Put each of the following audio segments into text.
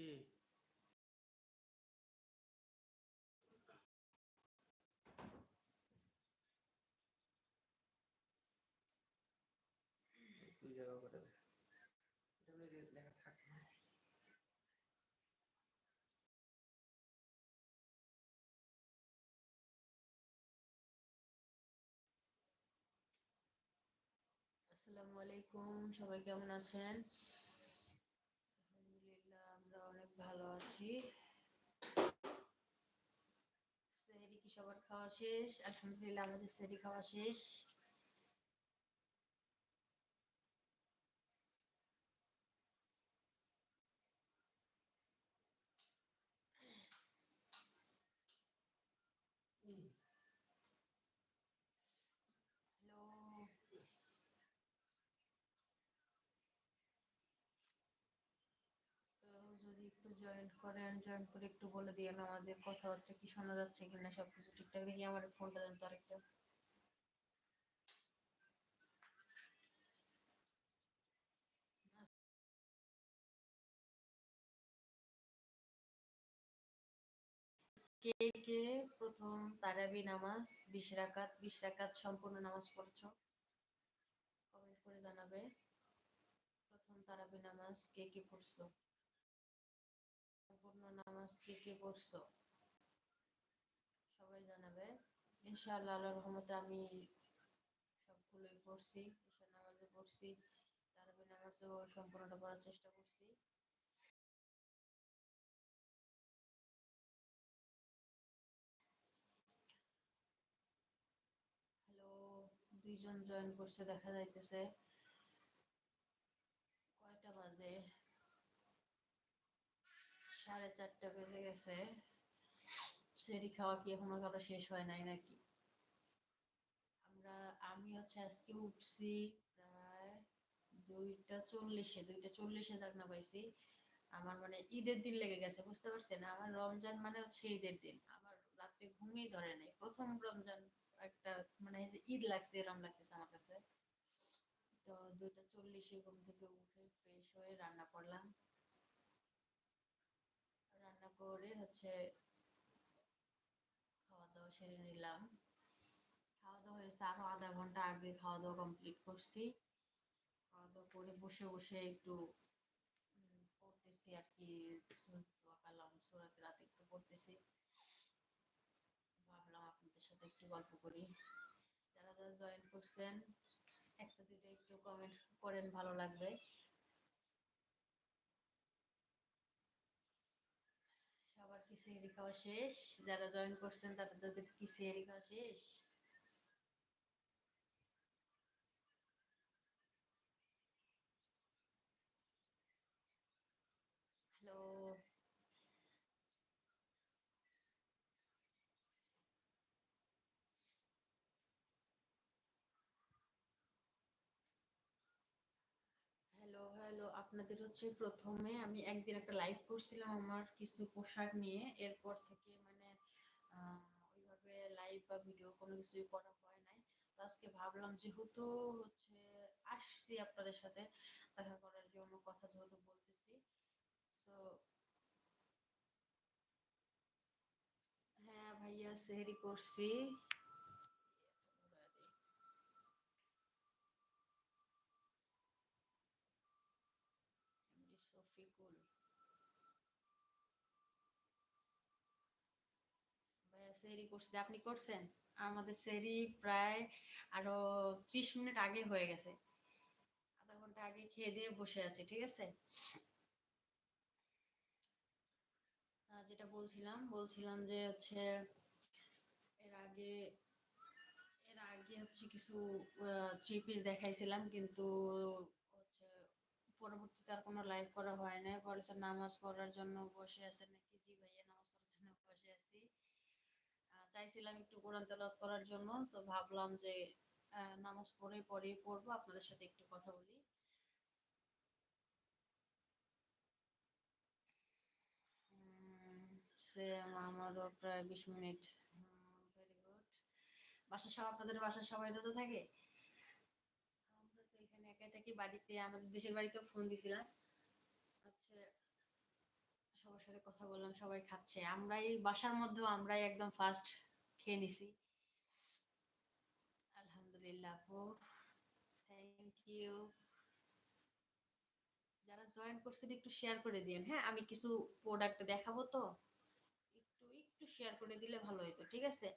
কি দুই জায়গা করে লেখা থাকে আসসালামু আলাইকুম সবাই কেমন আছেন আলহামদুলিল্লাহ আমরা অনেক ভালো আছি সেহরি কি সবার খাওয়া শেষ? আলহামদুলিল্লাহ আমাদের সেরি খাওয়া শেষ হ্যালো কেউ যদি একটু জয়েন করেন জয়েন করে একটু বলে দিয়েন আমাদের কথাবার্তা কি শোনা যাচ্ছে কিনা, সবকিছু ঠিকঠাক দেখি আমার ফোনটা দেন তো আরেকটা। কে কে প্রথম তারাবি নামাজ, বিশ রাকাত বিশ রাকাত সম্পূর্ণ নামাজ পড়ছো? কমেন্ট করে জানাবে। প্রথম তারাবি নামাজ কে কে পড়ছো? নামাজ কে কে সবাই জানাবে। ইনশাআল্লাহ, আল্লাহর রহমতে আমি সবগুলোই পড়ছি নামাজও পড়ছি তারাবি নামাজও সম্পূর্ণটা পড়ার চেষ্টা করছি। হ্যালো দুইজন জয়েন করছে, দেখা যাইতেছে কয়টা বাজে সাড়ে চারটা বেজে গেছে। খাওয়া কি এখনও শেষ হয় নাই নাকি? আমরা, আমি হচ্ছে আজকে উঠছি প্রায় দুইটা চল্লিশে দুইটা চল্লিশে জাগনা পাইছি। আমার মানে ঈদের দিন লেগে গেছে, বুঝতে পারছেন? আমার রমজান মানে হচ্ছে ঈদের দিন। আমার রাত্রে ঘুমিয়ে ধরে নেই। প্রথম রমজান একটা মানে ঈদ লাগছে, এরম লাগতেছে আমার কাছে। তো দুইটা চল্লিশে ঘুম থেকে উঠে ফ্রেশ হয়ে রান্না করলাম। রান্না করে হচ্ছে খাওয়া দাওয়া সেরে নিলাম। খাওয়া দাওয়া হয়েছে আরও আধা ঘণ্টা আগে খাওয়া দাওয়া কমপ্লিট করছি। খাওয়া দাওয়া করে বসে বসে একটু পড়তেছি আর কি কালাম সুরাত রাতে একটু পড়তেছি। ভাবলাম আপনাদের সাথে একটু গল্প করি। যারা যারা জয়েন করছেন, একটা দুটো একটু কমেন্ট করেন, ভালো লাগবে। সবার কি খাওয়া শেষ যারা জয়েন করছেন তাদের কি সিহারি খাওয়া শেষ হ্যালো হ্যালো আপনাদের হচ্ছে প্রথমে আমি একদিন একটা লাইভ করছিলাম আমার কিছু পোশাক নিয়ে। এরপর থেকে মানে ওইভাবে লাইভ বা ভিডিও কোনো কিছুই করা হয় নাই। তো আজকে ভাবলাম যেহেতু হচ্ছে আসছি আপনাদের সাথে, দেখা করার জন্য কথা যেহেতু বলতেছি। তো হ্যাঁ ভাইয়া, সেহরি করছি। সেহরি করছি আপনি করছেন? আমাদের সেহরি প্রায় আরও ত্রিশ মিনিট আগে হয়ে গেছে। আধা ঘণ্টা আগে খেয়ে দিয়ে বসে আছি, ঠিক আছে? যেটা বলছিলাম বলছিলাম যে হচ্ছে এর আগে এর আগে হচ্ছে কিছু থ্রি পিস দেখাইছিলাম, কিন্তু হচ্ছে পরবর্তীতে আর কোনো লাইভ করা হয় না বলেছে নামাজ পড়ার জন্য বসে আছে নাকি জি ভাইয়া নামাজ পড়ার জন্য বসে আছি আহ, চাইছিলাম একটু কোরআন তেলাওয়াত করার জন্য, তো ভাবলাম যে নামাজ পড়ে পরেই পড়ব। আপনাদের সাথে একটু কথা বলি। প্রায় বিশ মিনিট। ভেরি গুড বাসার সব, আপনাদের বাসার সবাই রোজা থাকে? আমরা তো এখানে একাই থাকি, বাড়িতে, আমাদের দেশের বাড়িতেও ফোন দিছিলাম। হচ্ছে সবার সাথে কথা বললাম, সবাই খাচ্ছে। আমরাই, বাসার মধ্যেও আমরাই একদম ফার্স্ট খেয়ে নিছি আলহামদুলিল্লাহ আপু থ্যাংক ইউ যারা জয়েন করছেন, একটু শেয়ার করে দিন হ্যাঁ আমি কিছু প্রোডাক্ট দেখাবো তো? একটু একটু শেয়ার করে দিলে ভালো হতো ঠিক আছে?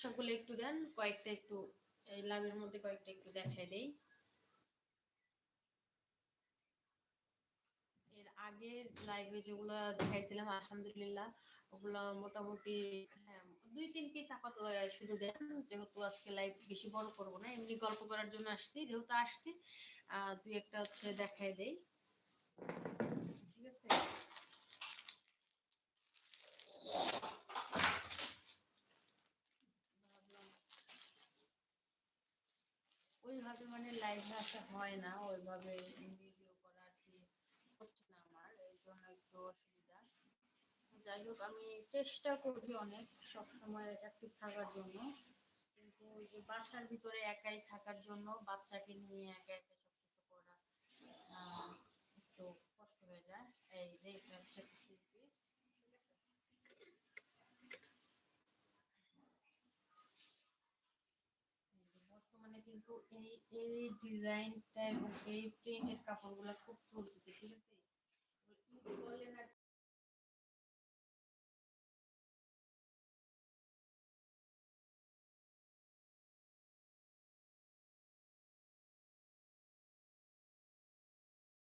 সবগুলো একটু দেন, কয়েকটা একটু এই লাভের মধ্যে কয়েকটা একটু দেখাই দেই। এর আগের লাইভে যেগুলো দেখাইছিলাম, আলহামদুলিল্লাহ, ওগুলো মোটামুটি হ্যাঁ দুই তিন পিস আপাতত শুধু দেন যেহেতু আজকে লাইভ বেশি বড় করব না, এমনি গল্প করার জন্য আসছি, যেহেতু আসছি দুই একটা হচ্ছে দেখাই দেই। ঠিক আছে ভাবলাম ওইভাবে আসা হয় না ওইভাবে ভিডিও করা কি হচ্ছে না আমার এই জন্য একটু অসুবিধা যাই হোক আমি চেষ্টা করি অনেক সবসময় অ্যাক্টিভ থাকার জন্য কিন্তু যে বাসার ভিতরে একাই থাকার জন্য বাচ্চাকে নিয়ে একা একা সবকিছু করা একটু কষ্ট হয়ে যায় এই যে, এটা হচ্ছে থ্রি পিস ঠিক আছে এই যে বর্তমানে কিন্তু এই এই ডিজাইনটা এবং এই প্রিন্টের কাপড়গুলো খুব চলতেছে ঠিক আছে?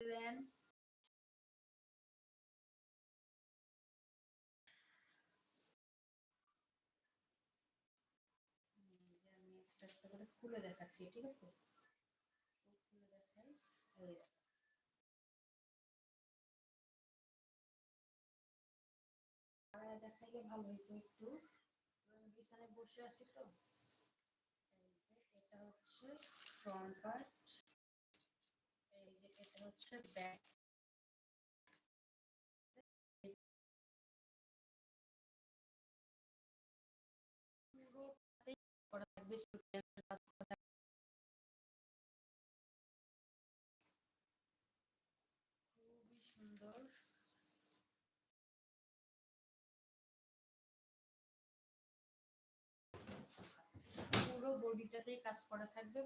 বলেন এই যে আমি একটা করে খুলে দেখাচ্ছি, ঠিক আছে? খুলে দেখাই এই দেখো। দেখাইলে ভালো হইতো একটু। বসে আছি তো। এটা হচ্ছে ফ্রন্ট পার্ট এই যে এটা হচ্ছে ব্যাক করা থাকবে সিকোয়েন্সের কাজ করা থাকবে। খুবই সুন্দর পুরো বডিটাতেই কাজ করা থাকবে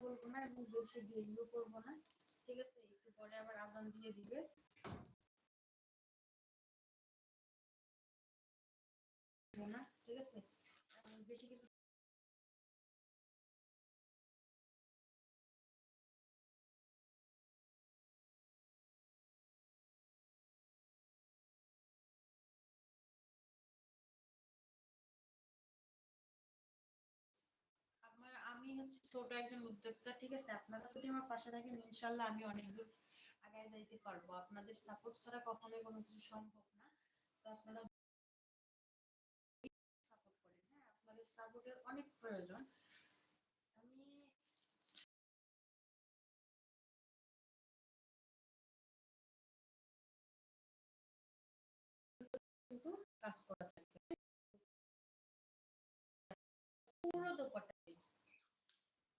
বলব না এবং বেশি দেরিও করব না। ঠিক আছে, একটু পরে আবার আজান দিয়ে দিবে। আমার আমি হচ্ছে ছোট একজন উদ্যোক্তা, ঠিক আছে? আপনারা যদি আমার পাশে থাকেন, ইনশাল্লাহ আমি অনেক দূর আগায় যাইতে পারব। আপনাদের সাপোর্ট ছাড়া কখনোই কোনো কিছু সম্ভব না। আপনারা সাপোর্ট করেন হ্যাঁ আপনাদের সাপোর্টের অনেক প্রয়োজন। আমি কিন্তু কাজ করা থাকবে পুরো দোপাট্টাতেই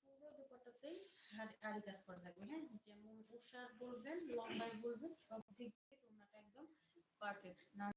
পুরো দোপাট্টাতেই হার- আরি কাজ করা থাকবে। হ্যাঁ যেমন উষার বলবেন লম্বায় বলবেন, সব দিক থেকে তোমরাটা একদম পারফেক্ট না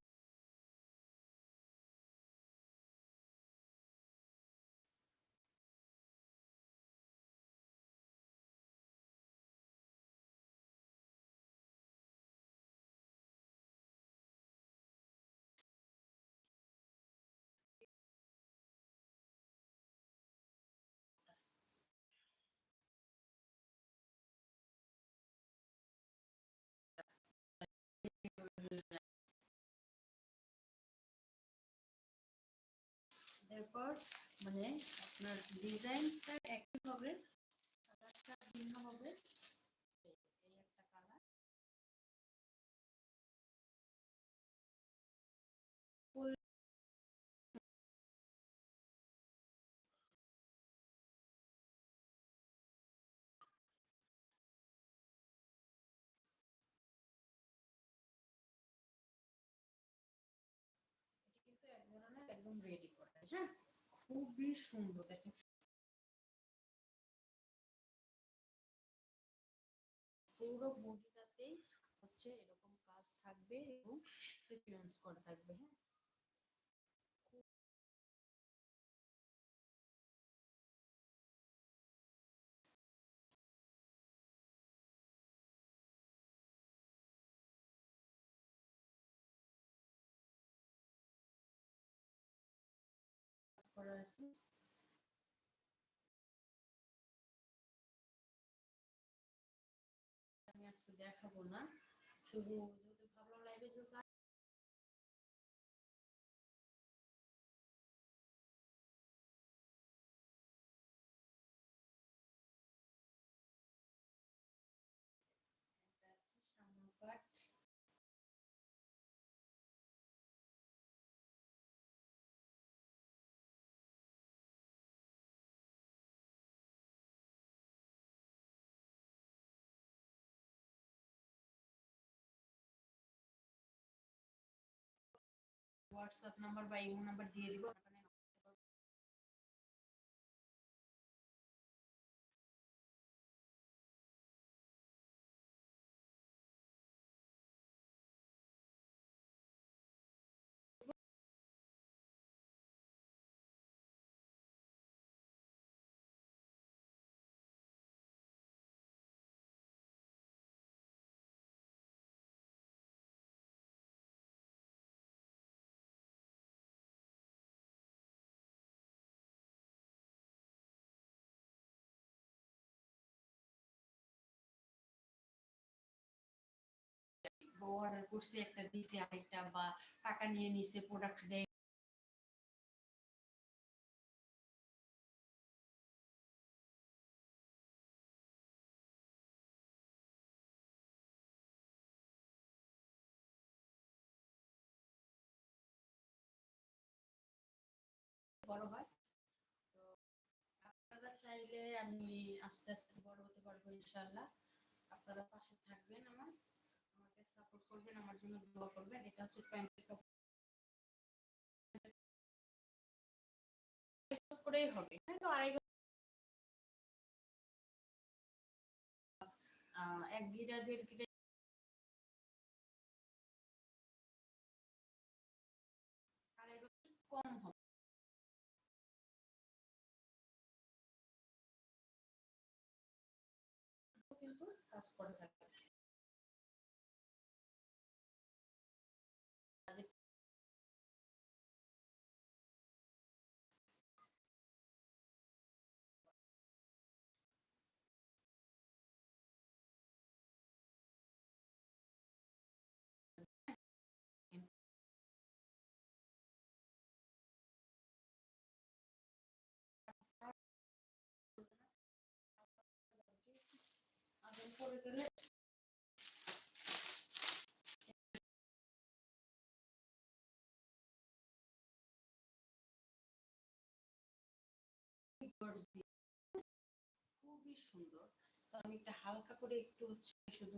এরপর মানে আপনার ডিজাইনটা একই হবে। রেডি করা হ্যাঁ? খুবই সুন্দর, দেখেন। পুরো বডিটাতেই হচ্ছে এরকম কাজ থাকবে এবং সিকুয়েন্স করা থাকবে হ্যাঁ? করা আছে। আমি আজকে দেখাবো না। শুধু হোয়াটসঅ্যাপ নাম্বার বা ইমো নাম্বার দিয়ে দিব। অর্ডার করছে, একটা দিছে আরেকটা বা টাকা নিয়ে নিছে প্রোডাক্ট দেয়। বড় হয়। তো আপনারা চাইলে আমি আস্তে আস্তে বড় হতে পারব ইনশাল্লাহ আপনারা পাশে থাকবেন আমার। সাপোর্ট করবেন, আমার জন্য দোয়া করবেন। এটা হচ্ছে করেই হবে। হ্যাঁ তো এক কম হবে। কিন্তু কাজ করে থাকবে খুবই সুন্দর। তো আমি একটা হালকা করে একটু হচ্ছে শুধু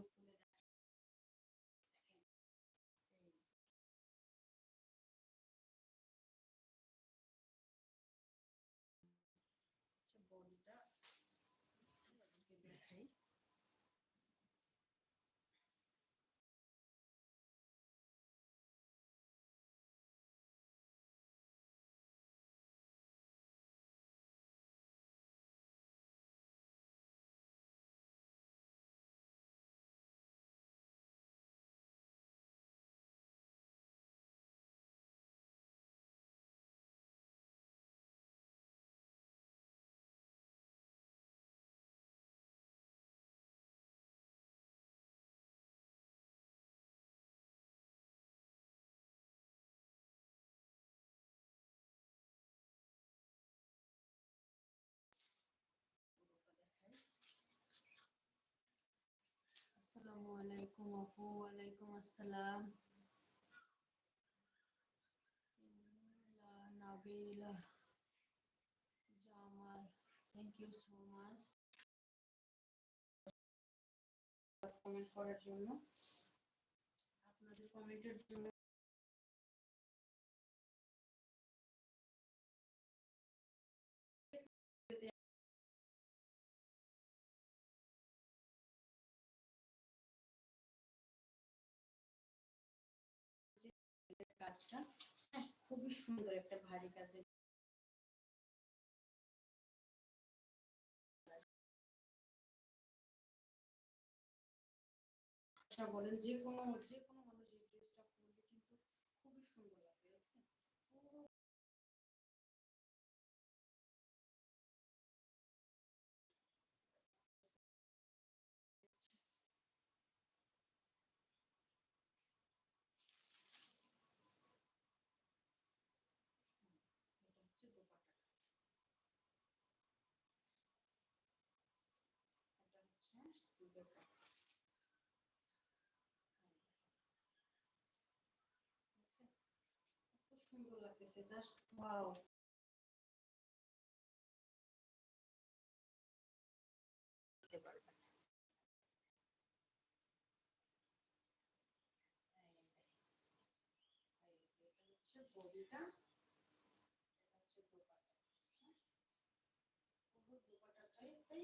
আসসালামু আলাইকুম আপু ওয়ালাইকুম আসসালাম Jamal thank you so much comment করার জন্য। আপনাদের কমেন্টের জন্য কাজটা। হ্যাঁ খুবই সুন্দর একটা ভারী কাজের আচ্ছা বলেন যে কোনো যে কোনো মানুষ এই ড্রেসটা পরলে কিন্তু খুবই সুন্দর লাগবে দেখছেন পুরো এটা হচ্ছে দোপাট্টা এটা হচ্ছে দোপাট্টা দেখছেন? কত হ্যাঁ? পুরো দোপাট্টাটাই তাই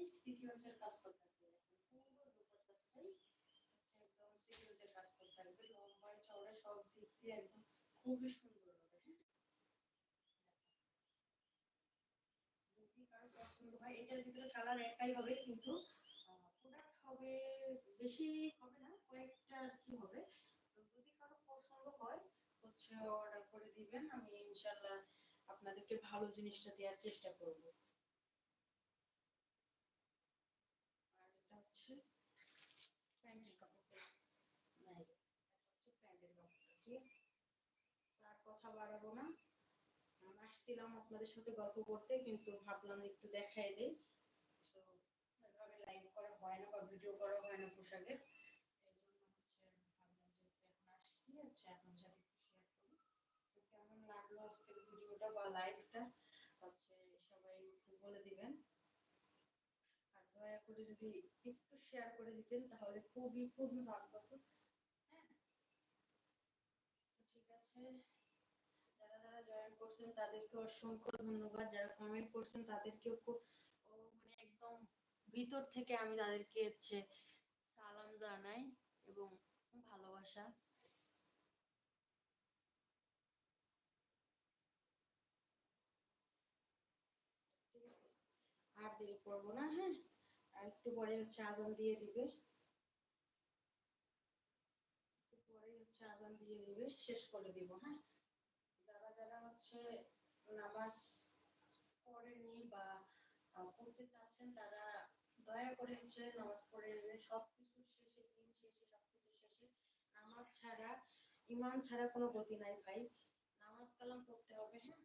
কাজ করতে একদম সিকোয়েন্সের কাজ করতে থাকবে লম্বায় সব দিক দিয়ে একদম খুবই সুন্দর হবে হ্যাঁ যদি কারও পছন্দ হয় এটার ভিতরে কালার একটাই হবে কিন্তু প্রোডাক্ট হবে বেশি হবে না, কয়েকটা আর কি হবে। যদি কারও পছন্দ হয়, হচ্ছে অর্ডার করে দিবেন, আমি ইনশাল্লাহ আপনাদেরকে ভালো জিনিসটা দেওয়ার চেষ্টা করব। আর এটা হচ্ছে প্যান্টের হচ্ছে প্যান্টের ঠিক আছে তো আর কথা বাড়াবো না আমি আসছিলাম আপনাদের সাথে গল্প করতে, কিন্তু ভাবলাম একটু দেখাই দেই। সো এভাবে করা হয় না বা ভিডিও করা হয় না পোশাকের এই জন্য হচ্ছে ভাবলাম যে এখন আসছি আচ্ছা সাথে একটু শেয়ার করি। তো কেমন লাগল আজকের ভিডিওটা বা হচ্ছে সবাই একটু বলে দিবেন। আর দয়া করে যদি একটু শেয়ার করে দিতেন, তাহলে খুবই খুবই ভালো হতো। হ্যাঁ? ঠিক আছে। করছেন, তাদেরকে অসংখ্য ধন্যবাদ। যারা কমেন্ট করছেন, তাদেরকেও খুব মানে একদম ভিতর থেকে আমি তাদেরকে হচ্ছে সালাম জানাই এবং ভালোবাসা। আর দেরি করব না হ্যাঁ? আর একটু পরে হচ্ছে আজান দিয়ে দিবে। একটু পরে হচ্ছে আজান দিয়ে দিবে, শেষ করে দিব হ্যাঁ? নামাজ পড়েনি বা পড়তে চাচ্ছেন তারা দয়া করে হচ্ছে নামাজ পড়ে নেবেন। সব শেষে, দিন শেষে সব শেষে। নামাজ ছাড়া ইমান ছাড়া কোনো গতি নাই ভাই। নামাজ কালাম পড়তে হবে হ্যাঁ?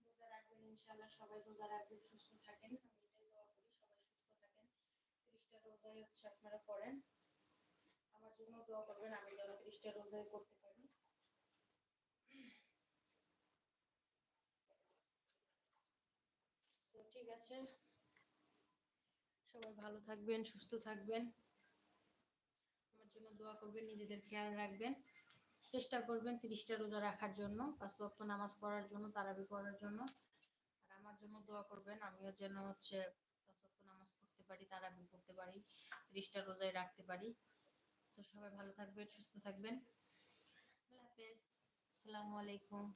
রোজা রাখবেন ইনশাল্লাহ সবাই রোজা রাখবেন, সুস্থ থাকেন। আমি এটাই দোয়া করি, সবাই সুস্থ থাকেন। ত্রিশটা রোজাই হচ্ছে আপনারা করেন আমার জন্য দোয়া করবেন, আমি যেন ত্রিশটা রোজাই করতে পারি তো ঠিক আছে? সবাই ভালো থাকবেন, সুস্থ থাকবেন। আমার জন্য দোয়া করবেন, নিজেদের খেয়াল রাখবেন। চেষ্টা করবেন তিরিশটা রোজা রাখার জন্য, পাঁচ ওয়াক্ত নামাজ পড়ার জন্য, তারাবি পড়ার জন্য। আর আমার জন্য দোয়া করবেন, আমিও যেন হচ্ছে নামাজ পড়তে পারি, তারাবি পড়তে পারি, তিরিশটা রোজায় রাখতে পারি। তো সবাই ভালো থাকবেন, সুস্থ থাকবেন। আল্লাহ হাফেজ। আসসালামু আলাইকুম।